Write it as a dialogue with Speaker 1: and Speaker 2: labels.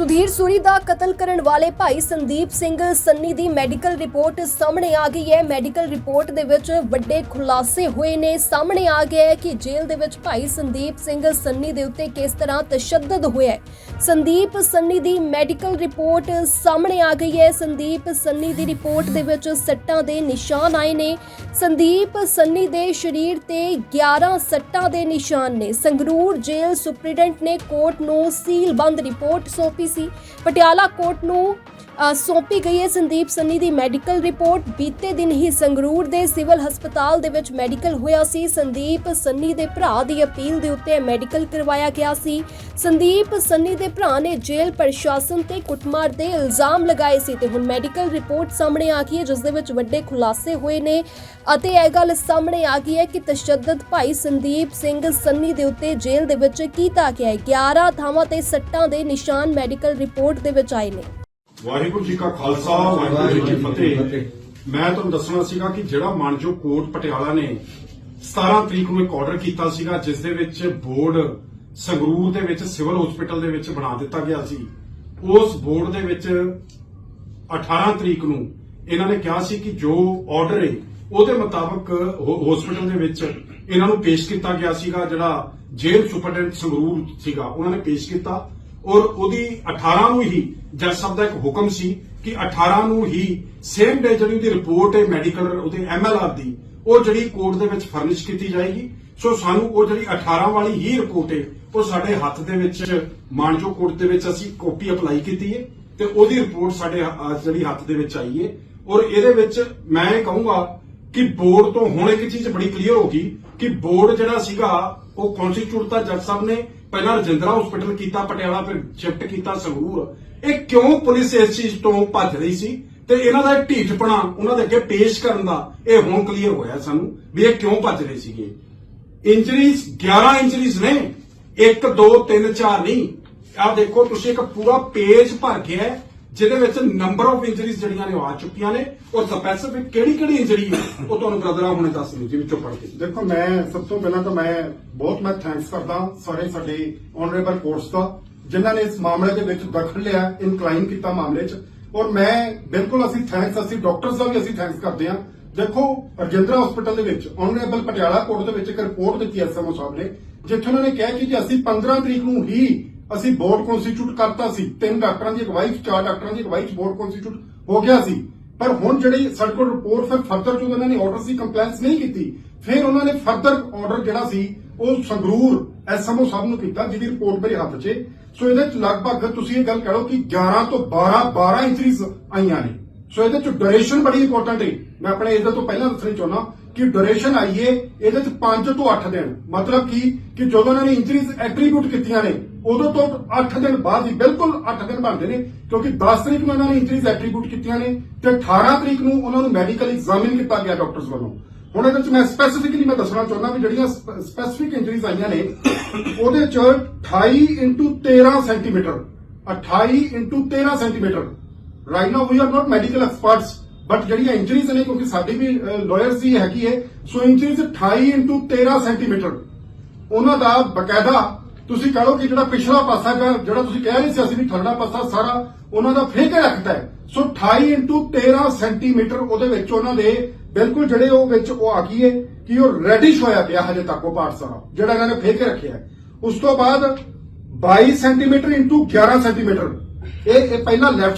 Speaker 1: ਸੁਧੀਰ ਸੂਰੀ ਦਾ ਕਤਲ ਕਰਨ ਵਾਲੇ ਭਾਈ ਸੰਦੀਪ ਸਿੰਘ ਸੰਨੀ ਦੀ ਮੈਡੀਕਲ ਰਿਪੋਰਟ ਸਾਹਮਣੇ ਆ ਗਈ ਹੈ। ਮੈਡੀਕਲ ਰਿਪੋਰਟ ਦੇ ਵਿੱਚ ਵੱਡੇ ਖੁਲਾਸੇ ਹੋਏ ਨੇ। ਸਾਹਮਣੇ ਆ ਗਿਆ ਹੈ ਕਿ ਜੇਲ੍ਹ ਦੇ ਵਿੱਚ ਭਾਈ ਸੰਦੀਪ ਸਿੰਘ ਸੰਨੀ ਦੇ ਉੱਤੇ ਕਿਸ ਤਰ੍ਹਾਂ ਤਸ਼ੱਦਦ ਹੋਇਆ ਹੈ। ਸੰਦੀਪ ਸੰਨੀ ਦੀ ਮੈਡੀਕਲ ਰਿਪੋਰਟ ਸਾਹਮਣੇ ਆ ਗਈ ਹੈ। ਸੰਦੀਪ ਸੰਨੀ ਦੀ ਰਿਪੋਰਟ ਦੇ ਵਿੱਚ ਸੱਟਾਂ ਦੇ ਨਿਸ਼ਾਨ ਆਏ ਨੇ। ਸੰਦੀਪ ਸੰਨੀ ਦੇ ਸਰੀਰ ਤੇ 11 ਸੱਟਾਂ ਦੇ ਨਿਸ਼ਾਨ ਨੇ। ਸੰਗਰੂਰ ਜੇਲ੍ਹ ਸੁਪਰੀਡੈਂਟ ਨੇ ਕੋਰਟ ਨੂੰ ਸੀਲਬੰਦ ਰਿਪੋਰਟ ਸੌਂਪੀ ਸੀ। ਪਟਿਆਲਾ ਕੋਰਟ ਨੂੰ ਸੌਂਪੀ ਗਈ ਹੈ ਸੰਦੀਪ ਸੰਨੀ ਦੀ ਮੈਡੀਕਲ ਰਿਪੋਰਟ। ਬੀਤੇ ਦਿਨ ਹੀ ਸੰਗਰੂਰ ਦੇ ਸਿਵਲ ਹਸਪਤਾਲ ਦੇ ਵਿੱਚ ਮੈਡੀਕਲ ਹੋਇਆ ਸੀ। ਸੰਦੀਪ ਸੰਨੀ ਦੇ ਭਰਾ ਦੀ ਅਪੀਲ ਦੇ ਉੱਤੇ ਮੈਡੀਕਲ ਕਰਵਾਇਆ ਗਿਆ ਸੀ। ਸੰਦੀਪ ਸੰਨੀ ਦੇ ਭਰਾ ਨੇ ਜੇਲ੍ਹ ਪ੍ਰਸ਼ਾਸਨ ਤੇ ਕੁੱਟਮਾਰ ਦੇ ਇਲਜ਼ਾਮ ਲਗਾਏ ਸੀ ਤੇ ਹੁਣ ਮੈਡੀਕਲ ਰਿਪੋਰਟ ਸਾਹਮਣੇ ਆ ਗਈ ਹੈ, ਜਿਸ ਦੇ ਵਿੱਚ ਵੱਡੇ ਖੁਲਾਸੇ ਹੋਏ ਨੇ ਅਤੇ ਇਹ ਗੱਲ ਸਾਹਮਣੇ ਆ ਗਈ ਹੈ ਕਿ ਤਸ਼ੱਦਦ ਭਾਈ ਸੰਦੀਪ ਸਿੰਘ ਸੰਨੀ ਦੇ ਉੱਤੇ ਜੇਲ੍ਹ ਦੇ ਵਿੱਚ ਕੀਤਾ ਗਿਆ ਹੈ। 11 ਥਾਵਾਂ ਤੇ ਸੱਟਾਂ ਦੇ ਨਿਸ਼ਾਨ ਮੈਡੀਕਲ ਰਿਪੋਰਟ ਦੇ ਵਿੱਚ ਆਏ ਨੇ।
Speaker 2: ਵਾਹਿਗੁਰੂ ਜੀ ਕਾ ਖਾਲਸਾ, ਵਾਹਿਗੁਰੂ ਜੀ ਕੀ ਫਤਿਹ। ਮੈਂ ਤੁਹਾਨੂੰ ਦੱਸਣਾ ਸੀਗਾ ਕਿ ਜਿਹੜਾ ਮਾਨਜੋ ਕੋਰਟ ਪਟਿਆਲਾ ਨੇ 17 ਤਰੀਕ ਨੂੰ ਇੱਕ ਆਰਡਰ ਕੀਤਾ ਸੀਗਾ, ਜਿਸ ਦੇ ਵਿੱਚ ਬੋਰਡ ਸੰਗਰੂਰ ਦੇ ਵਿੱਚ, ਸਿਵਲ ਹਸਪੀਟਲ ਦੇ ਵਿੱਚ ਬਣਾ ਦਿੱਤਾ ਗਿਆ ਸੀ। ਉਸ ਬੋਰਡ ਦੇ ਵਿੱਚ 18 ਤਰੀਕ ਨੂੰ ਇਹਨਾਂ ਨੇ ਕਿਹਾ ਸੀ ਕਿ ਜੋ ਆਰਡਰ ਹੈ ਉਹਦੇ ਮੁਤਾਬਕ ਹਸਪੀਟਲ ਦੇ ਵਿੱਚ ਇਹਨਾਂ ਨੂੰ ਪੇਸ਼ ਕੀਤਾ ਗਿਆ ਸੀਗਾ, ਜਿਹੜਾ ਜੇਲ੍ਹ ਸੁਪਰਡੈਂਟ ਸੰਗਰੂਰ ਸੀਗਾ। ਉਹਨਾਂ ਨੇ ਪੇਸ਼ ਕੀਤਾ। ਔਰ ਉਹਦੀ 18 ਨੂੰ ਹੀ ਜੱਜ ਸਾਹਿਬ ਦਾ ਇੱਕ ਹੁਕਮ ਸੀ ਕਿ 18 ਨੂੰ ਹੀ ਸੇਮ ਡੇ ਜਿਹੜੀ ਉਹਦੀ ਰਿਪੋਰਟ ਹੈ ਮੈਡੀਕਲ ਉਹਦੇ ਐਮਐਲਆਰ ਦੀ, ਉਹ ਜਿਹੜੀ ਕੋਰਟ ਦੇ ਵਿੱਚ ਫਰਨਿਸ਼ ਕੀਤੀ ਜਾਏਗੀ। ਸੋ ਸਾਨੂੰ ਉਹ ਜਿਹੜੀ 18 ਵਾਲੀ ਹੀ ਰਿਪੋਰਟ ਹੈ, ਉਹ ਸਾਡੇ ਹੱਥ ਦੇ ਵਿੱਚ ਮਾਨਜੋ ਕੋਰਟ ਦੇ ਵਿੱਚ ਅਸੀਂ ਕਾਪੀ ਅਪਲਾਈ ਕੀਤੀ ਹੈ ਤੇ ਉਹਦੀ ਰਿਪੋਰਟ ਸਾਡੇ ਜਿਹੜੀ ਹੱਥ ਦੇ ਵਿੱਚ ਆਈ ਹੈ। ਔਰ ਇਹਦੇ ਵਿੱਚ ਮੈਂ ਇਹ ਕਹੂੰਗਾ ਕਿ ਬੋਰਡ ਤੋਂ ਹੁਣ ਇੱਕ ਚੀਜ਼ ਬੜੀ ਕਲੀਅਰ ਹੋ ਗਈ ਕਿ ਬੋਰਡ ਜਿਹੜਾ ਸੀਗਾ ਉਹ ਕਨਸਟੀਟਿਊਟ ਜੱਜ ਸਾਹਿਬ ਨੇ। ਪਹਿਲਾਂ ਰਜਿੰਦਰਾ ਹਸਪੀਟਲ ਕੀਤਾ, ਪਟਿਆਲਾ ਫਿਰ ਸ਼ਿਫਟ ਕੀਤਾ, ਸੰਗਰੂਰ। ਇਹ ਕਿਉਂ ਪੁਲਿਸ ਇਸ ਚੀਜ਼ ਤੋਂ ਭੱਜ ਰਹੀ ਸੀ? ਤੇ ਇਹਨਾਂ ਦਾ ਇਹ ਢੀਠਪਣਾ ਉਹਨਾਂ ਦੇ ਅੱਗੇ ਪੇਸ਼ ਕਰਨ ਦਾ ਇਹ ਹੁਣ ਕਲੀਅਰ ਹੋਇਆ ਸਾਨੂੰ ਵੀ ਇਹ ਕਿਉਂ ਭੱਜ ਰਹੇ ਸੀਗੇ। ਇੰਜਰੀਜ਼ 11 ਇੰਜਰੀਜ਼ ਨੇ। 1 2 3 4 ਨਹੀਂ। ਆਹ ਦੇਖੋ, ਤੁਸੀਂ ਇੱਕ ਪੂਰਾ ਪੇਜ ਭਰ ਗਿਆ ਹੈ। ਜਿਹਦੇ ਵਿੱਚ ਨੰਬਰ ਆਫ ਇੰਜਰੀਜ਼ ਜਿਹੜੀਆਂ ਨੇ ਉਹ ਆ ਚੁੱਕੀਆਂ ਨੇ, ਔਰ ਸਪੈਸੀਫਿਕ ਕਿਹੜੀ ਕਿਹੜੀ ਇੰਜਰੀ ਹੈ ਉਹ ਤੁਹਾਨੂੰ ਬ੍ਰਦਰਾਂ ਹੁਣੇ ਦੱਸ ਦਿਓ ਜੀ ਵਿੱਚੋਂ ਪੜ੍ਹ ਕੇ।
Speaker 3: ਦੇਖੋ, ਮੈਂ ਸਭ ਤੋਂ ਪਹਿਲਾਂ ਤਾਂ ਮੈਂ ਬਹੁਤ ਮੈਂ ਥੈਂਕਸ ਕਰਦਾ ਸਾਰੇ ਸਾਡੇ ਆਨਰੇਬਲ ਕੋਰਟਸ ਦਾ, ਜਿਨ੍ਹਾਂ ਨੇ ਇਸ ਮਾਮਲੇ ਦੇ ਵਿੱਚ ਦਖਲ ਲਿਆ ਇਨਕਲਾਈਨ ਕੀਤਾ ਮਾਮਲੇ 'ਚ। ਔਰ ਮੈਂ ਬਿਲਕੁਲ ਅਸੀਂ ਥੈਂਕਸ ਅਸੀਂ ਡਾਕਟਰਸ ਦਾ ਵੀ ਅਸੀਂ ਥੈਂਕਸ ਕਰਦੇ ਹਾਂ। ਦੇਖੋ, ਰਜਿੰਦਰਾ ਹਸਪੀਟਲ ਦੇ ਵਿੱਚ ਆਨਰੇਬਲ ਪਟਿਆਲਾ ਕੋਰਟ ਦੇ ਵਿੱਚ ਇੱਕ ਰਿਪੋਰਟ ਦਿੱਤੀ ਐਸਐਮਓ ਸਾਹਿਬ ਨੇ, ਜਿੱਥੇ ਉਹਨਾਂ ਨੇ ਕਿਹਾ ਕਿ ਜੀ ਅਸੀਂ 15 ਤਰੀਕ ਨੂੰ ਹੀ ਅਸੀਂ ਬੋਰਡ ਕਨਸਟੀਟਿਊਟ ਕਰਤਾ ਸੀ। ਤਿੰਨ ਡਾਕਟਰਾਂ ਦੀ ਅਗਵਾਈ 'ਚ ਚਾਰ ਡਾਕਟਰਾਂ ਦੀ ਅਗਵਾਈ 'ਚ ਬੋਰਡ ਕਨਸਟੀਟਿਊਟ ਹੋ ਗਿਆ ਸੀ। ਪਰ ਹੁਣ ਜਿਹੜੀ ਸਾਡੇ ਕੋਲ ਰਿਪੋਰਟ ਫਿਰ ਫਰਦਰ ਜੋ ਉਹਨਾਂ ਨੇ ਆਰਡਰ ਸੀ ਕੰਪਲਾਈਂਸ ਨਹੀਂ ਕੀਤੀ, ਫਿਰ ਉਹਨਾਂ ਨੇ ਫਰਦਰ ਆਰਡਰ ਜਿਹੜਾ ਸੀ, ਉਹ ਸੰਗਰੂਰ ਐਸਐਮਓ ਸਾਹਿਬ ਨੂੰ ਕੀਤਾ, ਜਿਹਦੀ ਰਿਪੋਰਟ ਮੇਰੇ ਹੱਥ 'ਚ। ਸੋ ਇਹਦੇ 'ਚ ਲਗਭਗ ਤੁਸੀਂ ਇਹ ਗੱਲ ਕਰੋ ਕਿ 11 ਤੋਂ 12 12 ਇੰਜਰੀਜ਼ ਆਈਆਂ ਨੇ। ਸੋ ਇਹਦੇ 'ਚ ਡਿਊਰੇਸ਼ਨ ਬੜੀ ਇੰਪੋਰਟੈਂਟ ਹੈ ਮੈਂ ਆਪਣੇ ਇਹਦੇ ਤੋਂ ਪਹਿਲਾਂ ਦੱਸਣੀ ਚਾਹੁੰਦਾ। ਕਿ ਡੋਰੇਸ਼ਨ ਆਈਏ, ਇਹਦੇ 'ਚ 5 ਤੋਂ 8 ਦਿਨ। ਮਤਲਬ ਕੀ, ਕਿ ਜਦੋਂ ਉਹਨਾਂ ਨੇ ਇੰਜਰੀਜ਼ ਐਟਰੀਬਿਊਟ ਕੀਤੀਆਂ ਨੇ, ਉਦੋਂ ਤੋਂ 8 ਦਿਨ ਬਾਅਦ ਹੀ, ਬਿਲਕੁਲ 8 ਦਿਨ ਬਣਦੇ ਨੇ, ਕਿਉਂਕਿ 10 ਤਰੀਕ ਨੂੰ ਇਹਨਾਂ ਨੇ ਇੰਜਰੀਜ਼ ਐਟਰੀਬਿਊਟ ਕੀਤੀਆਂ ਨੇ ਤੇ 18 ਤਰੀਕ ਨੂੰ ਉਹਨਾਂ ਨੂੰ ਮੈਡੀਕਲ ਐਗਜ਼ਾਮਿਨ ਕੀਤਾ ਗਿਆ ਡਾਕਟਰਸ ਵੱਲੋਂ। ਹੁਣ ਇਹਦੇ ਵਿੱਚ ਮੈਂ ਸਪੈਸੀਫਿਕਲੀ ਮੈਂ ਦੱਸਣਾ ਚਾਹੁੰਦਾ ਵੀ ਜਿਹੜੀਆਂ ਸਪੈਸੀਫਿਕ ਇੰਜਰੀਜ਼ ਆਈਆਂ ਨੇ, ਉਹਦੇ 'ਚ 28 13 centimetre 28 13 centimetre right now we are not medical experts but ਜਿਹੜੀਆਂ ਇੰਚਰੀਜ਼ ਨੇ, ਕਿਉਂਕਿ ਸਾਡੀ ਵੀ ਲਾਇਰਸ ਦੀ ਹੈਗੀ ਹੈ ਸੋ ਇੰਚਰੀਜ਼ 28 13 ਸੈਂਟੀਮੀਟਰ ਉਹਨਾਂ ਦਾ ਬਕਾਇਦਾ, ਤੁਸੀਂ ਕਹ ਕਿ ਜਿਹੜਾ ਪਿਛਲਾ ਪਾਸਾ ਜਿਹੜਾ ਤੁਸੀਂ ਕਹਿ ਰਹੇ ਸੀ, ਅਸੀਂ ਵੀ ਥਰੜਾ ਪਾਸਾ ਸਾਰਾ, ਉਹਨਾਂ ਦਾ ਫੇਕ ਰੱਖਦਾ ਹੈ। ਸੋ 28 13 ਸੈਂਟੀਮੀਟਰ ਉਹਦੇ ਵਿੱਚ ਉਹਨਾਂ ਦੇ, ਬਿਲਕੁਲ ਜਿਹੜੇ ਉਹ ਵਿੱਚ ਉਹ ਆ ਗਈ ਹੈ ਕਿ ਉਹ ਰੈਡਿਸ਼ ਹੋਇਆ ਪਿਆ ਹਜੇ ਤੱਕ ਉਹ ਪਾਰਟ ਸਾਰਾ, ਜਿਹੜਾ ਇਹਨਾਂ ਨੇ ਫੇਕ ਰੱਖਿਆ ਉਸ ਤੋਂ ਬਾਅਦ 22 ਸੈਂਟੀਮੀਟਰ 11 ਸੈਂਟੀਮੀਟਰ ਇਹ ਇਹ ਪਹਿਲਾਂ ਲੈਫਟ